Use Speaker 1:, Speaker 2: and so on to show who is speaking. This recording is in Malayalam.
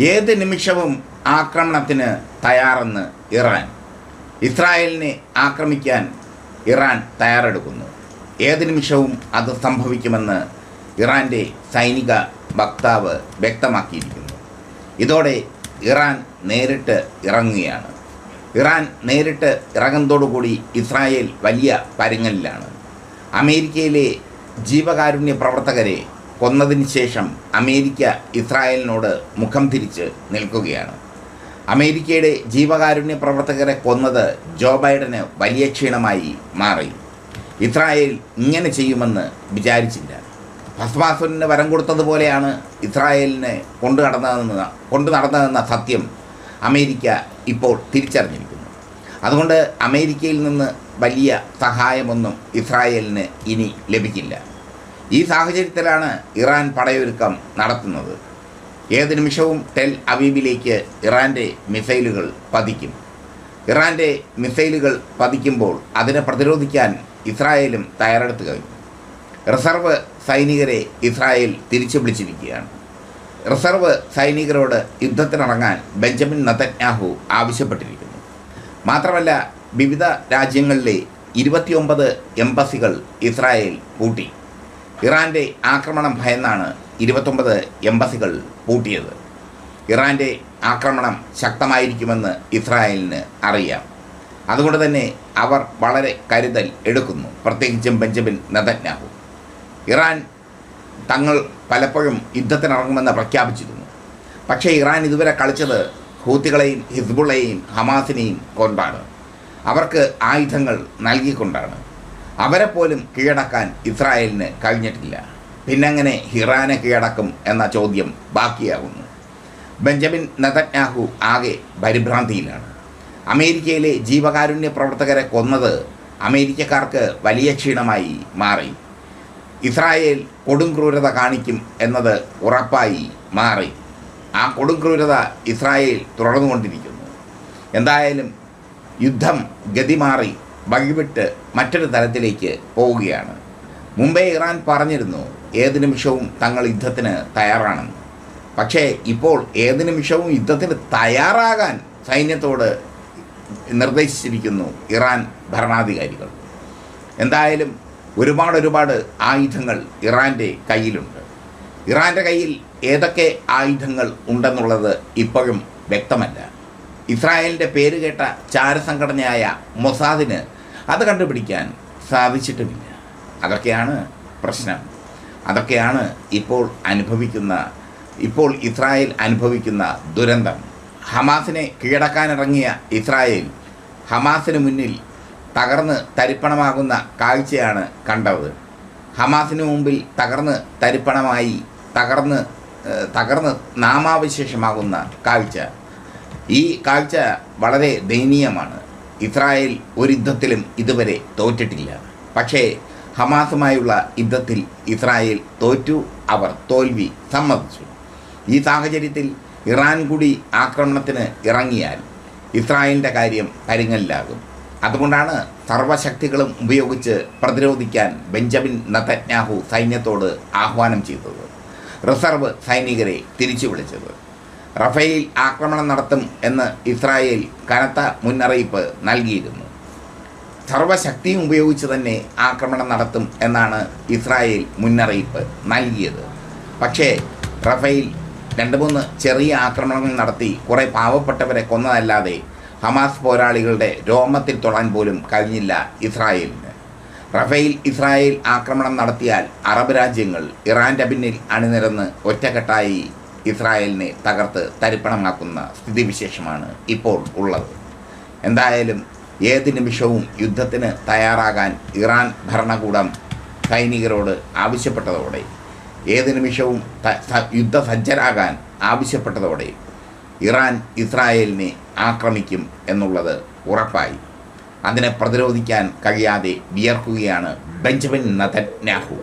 Speaker 1: ഏത് നിമിഷവും ആക്രമണത്തിന് തയ്യാറെന്ന് ഇറാൻ. ഇസ്രായേലിനെ ആക്രമിക്കാൻ ഇറാൻ തയ്യാറെടുക്കുന്നു. ഏത് നിമിഷവും അത് സംഭവിക്കുമെന്ന് ഇറാന്റെ സൈനിക വക്താവ് വ്യക്തമാക്കിയിരിക്കുന്നു. ഇതോടെ ഇറാൻ നേരിട്ട് ഇറങ്ങുകയാണ്. ഇറാൻ നേരിട്ട് ഇറങ്ങുന്നതോടുകൂടി ഇസ്രായേൽ വലിയ പരുങ്ങലിലാണ്. അമേരിക്കയിലെ ജീവകാരുണ്യ പ്രവർത്തകരെ കൊന്നതിന് ശേഷം അമേരിക്ക ഇസ്രായേലിനോട് മുഖം തിരിച്ച് നിൽക്കുകയാണ്. അമേരിക്കയുടെ ജീവകാരുണ്യ പ്രവർത്തകരെ കൊന്നത് ജോ ബൈഡന് വലിയ ക്ഷീണമായി മാറി. ഇസ്രായേൽ ഇങ്ങനെ ചെയ്യുമെന്ന് വിചാരിച്ചില്ല. ഭസ്മാസുരന് വരം കൊടുത്തതുപോലെയാണ് ഇസ്രായേലിനെ കൊണ്ടു നടന്നതെന്ന കൊണ്ടു നടന്നതെന്ന സത്യം അമേരിക്ക ഇപ്പോൾ തിരിച്ചറിഞ്ഞിരിക്കുന്നു. അതുകൊണ്ട് അമേരിക്കയിൽ നിന്ന് വലിയ സഹായമൊന്നും ഇസ്രായേലിന് ഇനി ലഭിക്കില്ല. ഈ സാഹചര്യത്തിലാണ് ഇറാൻ പടയൊരുക്കം നടത്തുന്നത്. ഏത് നിമിഷവും ടെൽ അവീബിലേക്ക് ഇറാന്റെ മിസൈലുകൾ പതിക്കും. ഇറാന്റെ മിസൈലുകൾ പതിക്കുമ്പോൾ അതിനെ പ്രതിരോധിക്കാൻ ഇസ്രായേലും തയ്യാറെടുത്ത് കഴിഞ്ഞു. റിസർവ് സൈനികരെ ഇസ്രായേൽ തിരിച്ചു വിളിച്ചിരിക്കുകയാണ്. റിസർവ് സൈനികരോട് യുദ്ധത്തിനിറങ്ങാൻ ബെഞ്ചമിൻ നതന്യാഹു ആവശ്യപ്പെട്ടിരിക്കുന്നു. മാത്രമല്ല വിവിധ രാജ്യങ്ങളിലെ ഇരുപത്തിയൊമ്പത് എംബസികൾ ഇസ്രായേൽ പൂട്ടി. ഇറാന്റെ ആക്രമണം ഭയന്നാണ് ഇരുപത്തൊമ്പത് എംബസികൾ പൂട്ടിയത്. ഇറാന്റെ ആക്രമണം ശക്തമായിരിക്കുമെന്ന് ഇസ്രായേലിന് അറിയാം. അതുകൊണ്ട് തന്നെ അവർ വളരെ കരുതൽ എടുക്കുന്നു. പ്രത്യേകിച്ചും ബെഞ്ചമിൻ നെതന്യാഹു. ഇറാൻ തങ്ങൾ പലപ്പോഴും യുദ്ധത്തിനിറങ്ങുമെന്ന് പ്രഖ്യാപിച്ചിരുന്നു. പക്ഷേ ഇറാൻ ഇതുവരെ കളിച്ചത് ഹൂത്തികളെയും ഹിസ്ബുള്ളയെയും ഹമാസിനെയും കൊണ്ടാണ്. അവർക്ക് ആയുധങ്ങൾ നൽകിക്കൊണ്ടാണ്. അവരെ പോലും കീഴടക്കാൻ ഇസ്രായേലിന് കഴിഞ്ഞിട്ടില്ല. പിന്നെങ്ങനെ ഹിറാനെ കീഴടക്കും എന്ന ചോദ്യം ബാക്കിയാകുന്നു. ബെഞ്ചമിൻ നെതന്യാഹു ആകെ പരിഭ്രാന്തിയിലാണ്. അമേരിക്കയിലെ ജീവകാരുണ്യ പ്രവർത്തകരെ കൊന്നത് അമേരിക്കക്കാർക്ക് വലിയ ക്ഷീണമായി മാറി. ഇസ്രായേൽ കൊടും ക്രൂരത കാണിക്കും എന്നത് ഉറപ്പായി മാറി. ആ കൊടും ക്രൂരത ഇസ്രായേൽ തുടർന്നുകൊണ്ടിരിക്കുന്നു. എന്തായാലും യുദ്ധം ഗതി മാറി വഴിവിട്ട് മറ്റൊരു തലത്തിലേക്ക് പോവുകയാണ്. മുംബൈ ഇറാൻ പറഞ്ഞിരുന്നു ഏത് നിമിഷവും തങ്ങൾ യുദ്ധത്തിന് തയ്യാറാണെന്ന്. പക്ഷേ ഇപ്പോൾ ഏത് നിമിഷവും യുദ്ധത്തിന് തയ്യാറാകാൻ സൈന്യത്തോട് നിർദ്ദേശിച്ചിരിക്കുന്നു ഇറാൻ ഭരണാധികാരികൾ. എന്തായാലും ഒരുപാട് ഒരുപാട് ആയുധങ്ങൾ ഇറാന്റെ കയ്യിലുണ്ട്. ഇറാന്റെ കയ്യിൽ ഏതൊക്കെ ആയുധങ്ങൾ ഉണ്ടെന്നുള്ളത് ഇപ്പോഴും വ്യക്തമല്ല. ഇസ്രായേലിന്റെ പേര് കേട്ട ചാരസംഘടനയായ മൊസാദിന് അത് കണ്ടുപിടിക്കാൻ സാധിച്ചിട്ടുമില്ല. അതൊക്കെയാണ് പ്രശ്നം. അതൊക്കെയാണ് ഇപ്പോൾ അനുഭവിക്കുന്ന ഇപ്പോൾ ഇസ്രായേൽ അനുഭവിക്കുന്ന ദുരന്തം. ഹമാസിനെ കീഴടക്കാനിറങ്ങിയ ഇസ്രായേൽ ഹമാസിന് മുന്നിൽ തകർന്ന് തരിപ്പണമാകുന്ന കാഴ്ചയാണ് കണ്ടത്. ഹമാസിന് മുമ്പിൽ തകർന്ന് തരിപ്പണമായി തകർന്ന് തകർന്ന് നാമാവശേഷമാകുന്ന കാഴ്ച. ഈ കാഴ്ച വളരെ ദയനീയമാണ്. ഇസ്രായേൽ ഒരു യുദ്ധത്തിലും ഇതുവരെ തോറ്റിട്ടില്ല. പക്ഷേ ഹമാസുമായുള്ള യുദ്ധത്തിൽ ഇസ്രായേൽ തോറ്റു അവർ തോൽവി സമ്മതിച്ചു. ഈ സാഹചര്യത്തിൽ ഇറാൻ കൂടി ആക്രമണത്തിന് ഇറങ്ങിയാൽ ഇസ്രായേലിന്റെ കാര്യം പരിങ്ങലിലാകും അതുകൊണ്ടാണ് സർവശക്തികളും ഉപയോഗിച്ച് പ്രതിരോധിക്കാൻ ബെഞ്ചമിൻ നതന്യാഹു സൈന്യത്തോട് ആഹ്വാനം ചെയ്തത്. റിസർവ് സൈനികരെ തിരിച്ചു വിളിച്ചത് റഫേൽ ആക്രമണം നടത്തും എന്ന് ഇസ്രായേൽ കനത്ത മുന്നറിയിപ്പ് നൽകിയിരുന്നു. സർവശക്തിയും ഉപയോഗിച്ച് തന്നെ ആക്രമണം നടത്തും എന്നാണ് ഇസ്രായേൽ മുന്നറിയിപ്പ് നൽകിയത്. പക്ഷേ റഫേൽ രണ്ട് മൂന്ന് ചെറിയ ആക്രമണങ്ങൾ നടത്തി കുറേ പാവപ്പെട്ടവരെ കൊന്നതല്ലാതെ ഹമാസ് പോരാളികളുടെ രോമത്തിൽ തൊടാൻ പോലും കഴിഞ്ഞില്ല ഇസ്രായേലിന്. റഫേൽ ഇസ്രായേൽ ആക്രമണം നടത്തിയാൽ അറബ് രാജ്യങ്ങൾ ഇറാന്റെ പിന്നിൽ അണിനിരന്ന് ഒറ്റക്കെട്ടായി ഇസ്രായേലിനെ തകർത്ത് തരിപ്പണമാക്കുന്ന സ്ഥിതിവിശേഷമാണ് ഇപ്പോൾ ഉള്ളത്. എന്തായാലും ഏത് നിമിഷവും യുദ്ധത്തിന് തയ്യാറാകാൻ ഇറാൻ ഭരണകൂടം സൈനികരോട് ആവശ്യപ്പെട്ടതോടെ ഏത് നിമിഷവും യുദ്ധസജ്ജരാകാൻ ആവശ്യപ്പെട്ടതോടെ ഇറാൻ ഇസ്രായേലിനെ ആക്രമിക്കും എന്നുള്ളത് ഉറപ്പായി. അതിനെ പ്രതിരോധിക്കാൻ കഴിയാതെ വിയർക്കുകയാണ് ബെഞ്ചമിൻ നതന്യാഹു.